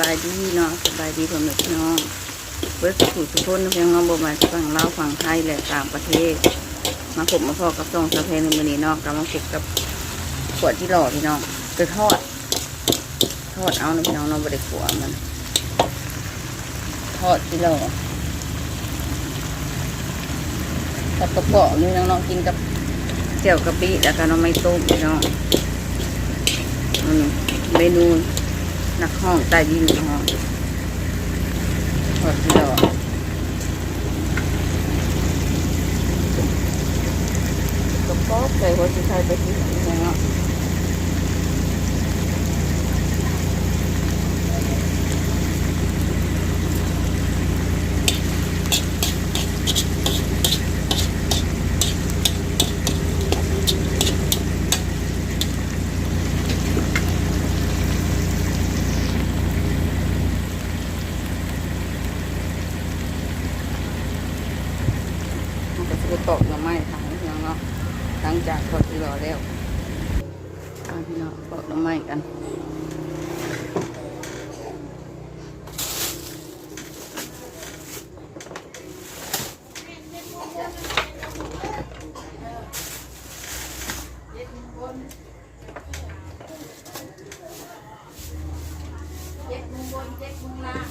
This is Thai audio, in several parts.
บายดีเนาะสบายดีพ่อแม่พี่น้องเพื่อสุขทุกคนเพียงน้องบมาฝั่งลาวฝั่งไทยและต่างประเทศ มาพบมาพอกับซองสะเพนในมือนี้เนาะกำลังพบกับขวดที่หล่อพี่น้องคือทอด ทอดเอานะพี่น้องเนาบ่ได้ขัวมัน ทอดที่หล่อทอดกระเปาะนี่น้องๆกินกับเจียวกะปิแล้วก็น้องไม่ต้มพี่น้องอืมเมนู นักห้องใต้ดินห้องหอดีอก็ใส่หัวชิไทยไปที่นี่เนาะ ก็ตอกหน่อไม้ทางพี่น้องเนาะหลังจากทอดที่รอแล้วพี่น้องตอกหน่อไม้กันก็ดมุงบนเจ็ดมุงล่าง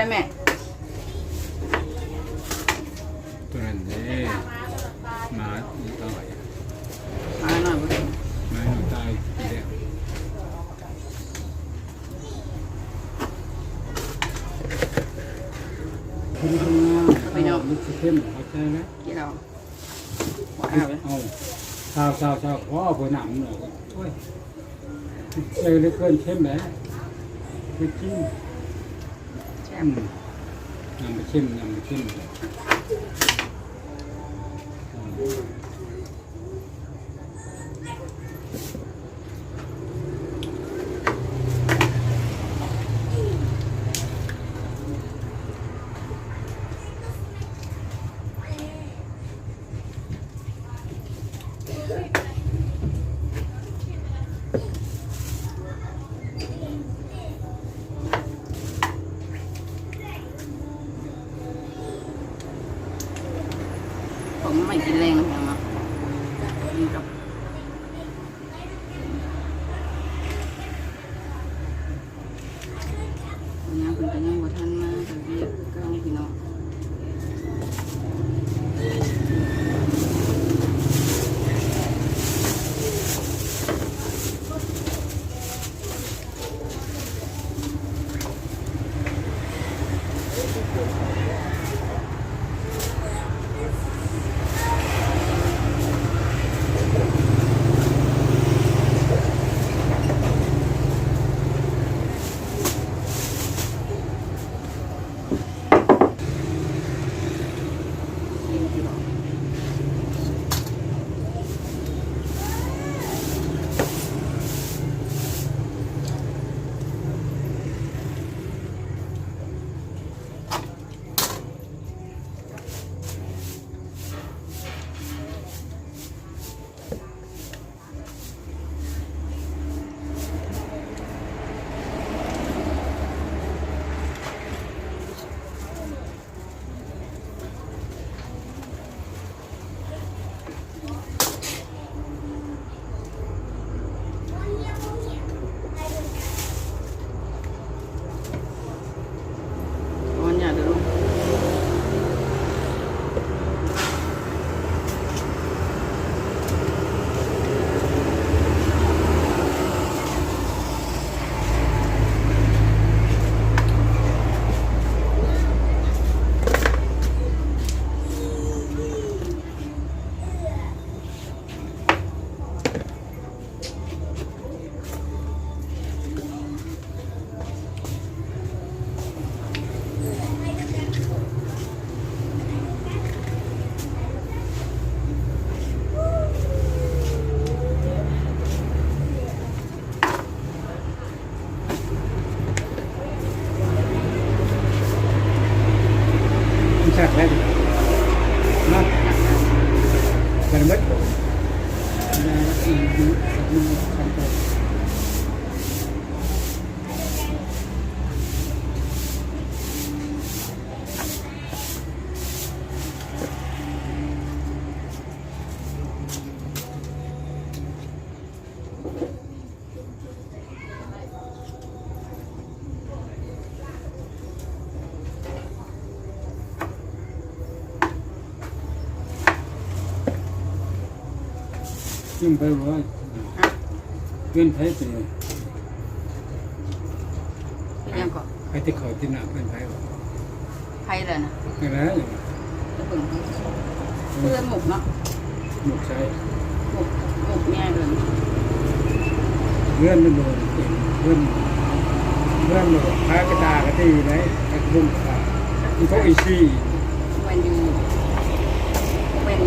ได้แม่ ตัวนั้นเด้หมาอีต่อย มาหน่อยบ่ได้ หมาหนูตายทีเดียว พี่น้อง มันสิ เข้มเข้าใจไหมกี่เราบ่เอาเลยเอาชาวชาวชาวพ่อผู้หนำหน่อยโอ้ยเจอเหลยเกินเข้มแหมไปกินแช่อืมนำไปเข้มนำไปเข้มอืมผม จิ้มไปว่าเพื่อนไทยเป็นเป็นยังก่อนใครที่เขาที่หนักเพื่อนไทยไผ่เลยนะไม่แล้วจะเบิ่งเพื่อนหมกเนาะหมกใช้หมกหมกง่ายเลยเพื่อนมันโดนเก่งเพื่อนเพื่อนโดนพากระดากระตีไหนกระดุมขาที่เขาอีซี่มันอยู่เป็น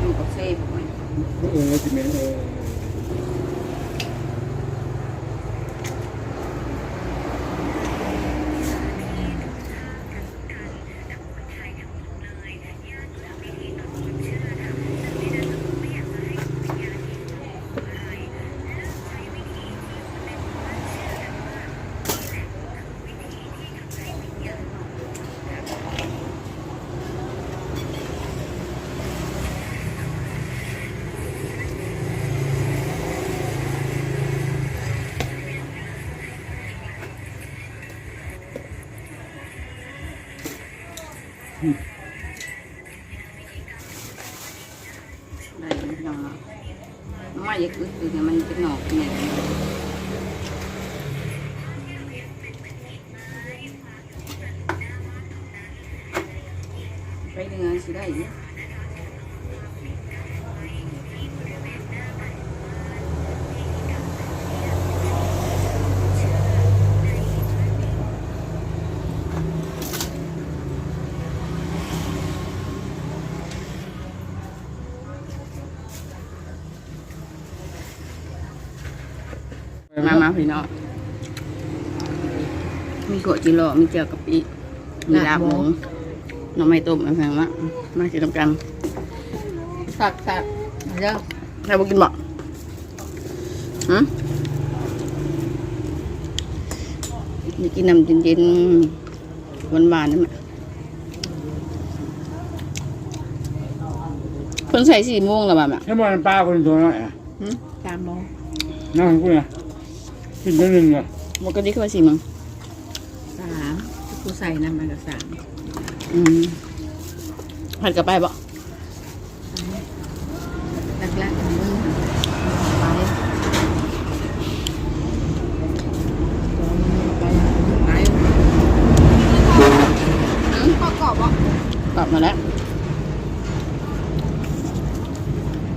อยู่กับเซ่ผ มมันเอ ได้พี่น้องเนาะไม่อยอึดคือมันเป็นหนอกเนี่ยไปเดือนสิได้ยู่ พี่น้องมีโกะจิโร่มีเจียวกะปิมีลาบหมูหน่อไม้ต้มอะไรแพงมากมากินกันสักสักเรื่องใครบอกกินบ่ฮะมีกินน้ำเย็นๆหวานๆนั่นแหละเพิ่นใส่สี่โมงแล้วบ่แม่ถ้ามันป้าคนตัวน้อยอะหึสามโมงนั่งกูเนี่ย กินตัวหนึ่งอะปกติคือว่าสี่โมงสามที่กูใส่น้ำมันก็สามอืมผัดกับไปบ่แรกแรกของมึงไปไปไปประกอบอะกลับมาแล้ว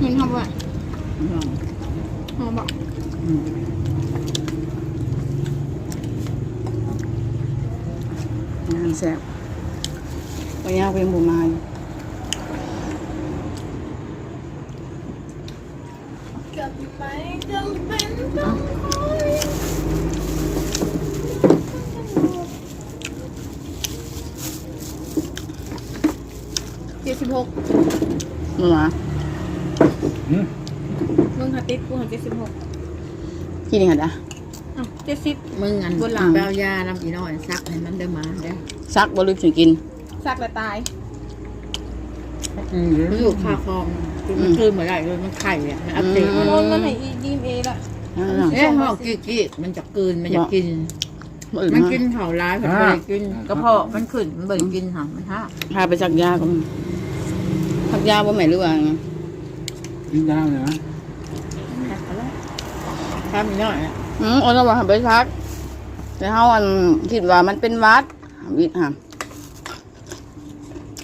เห็นทำว่าห อมบอกงานแซ่บไปยากเป็นบุมาอยู่เจ็ดสิบหกมามาหืมมึงหัดติดกูหัดเจ็ดสิบหกที่นี่หัดอะอ้าวเจ็ดสิบมึงอันบนหลังแปลยาลำอีน้อยซักให้มันเดินมาเด้อ ซักบ่ลึกถึงกินซักแล้วตาย อืมมันอยู่คาคลองมันคือเหมือนไรเลยมันไข่อะมันอักเสบอืมันมมันไหนอีดีเอละอ่าเอ๊ะห้องกี้กี้มันจะกลืนมันจะกิน บ่อื่นมันมากินเผาร้ายมันไม่ได้กินกระเพาะมันขึ้นมันเบิ่งกินหางมันท่าพาไปซักยาก็มีซักยาบ่แม่นหรือว่าไงกินยาวเลยนะทำอีกหน่อยอะอืมเอาละว่าไปซักแต่เฮาอันคิดว่ามันเป็นหวัด วิทย์ฮะ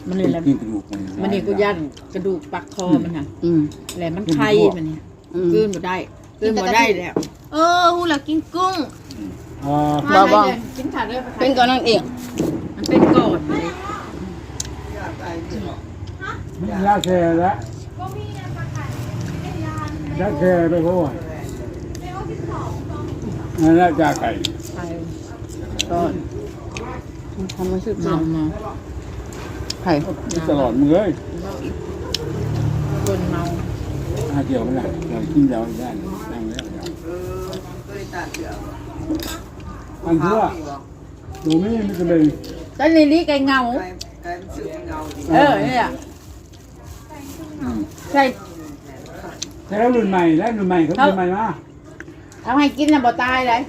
มันนี่แหละกินกระดูกมันมันนี่กูยันกระดูกปักคอมันค่ะอืม แหละมันไข่มันเนี่ยอืม กลืนบ่ได้กลืนบ่ได้แล้วเออหูละกินกุ้งอ่าบ่บ่ได้เลยกินขาดเลยเป็นก่อนนั่นเองมันเป็นกอดเลยยาแค่ละยาแค่ไปเพราะว่านั่นแหละยาไก่ไข่ก่อน ทำมาชื่อเมามาไผ่ตลอดมือเลยคนเมาอาเดียวไม่ได้เรากินยาวได้นั่งแล้วอันเพื่อหนูไม่ไม่จะเป็นตอนนี้นี่ไก่เงาเออเนี่ยใช่ใช้แล้วรุ่นใหม่แล้วรุ่นใหม่เขารุ่นใหม่มาเอาให้กินน่ะบ่ตายเลย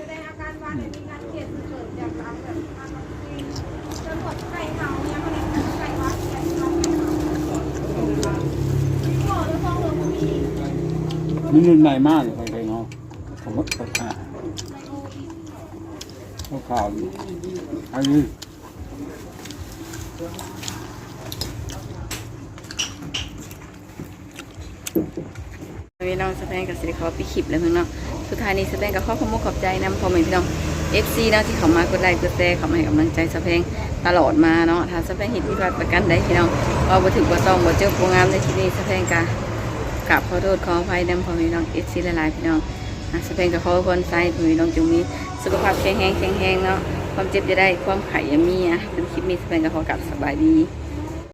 มันรุ่นใหม่มากเลยไปเนาะผมว่าเขาข่าวข่าวอยู่อันนี้พี่น้องสแปนกับสิริคอพี่คลิปแล้วเพิ่งเนาะสุดท้ายนี้สแปนกับข้อขอบคุณขอบใจนำพอมือนพี่น้อง FC เนาะที่เขามากดไลค์กดแชร์เขามาให้กำลังใจสแปนตลอดมาเนาะถ้าสแปนเห็นที่ว่าประกันได้พี่น้องเอาบ่ถึงบ่ต้องบ่เจอโปรงามในที่นี้สแปนกะ กับขอโทษขออภัยนำพอพี่น้อง FC หลายพี่น้องอะสเปนกับขอคนใส่พี่น้องจงมีสุขภาพแข็งแรงแข็งแรงเนาะความเจ็บจะได้ความไข่ยังมีอะเป็นคลิปมีสเปนกับขอกลับสบายดี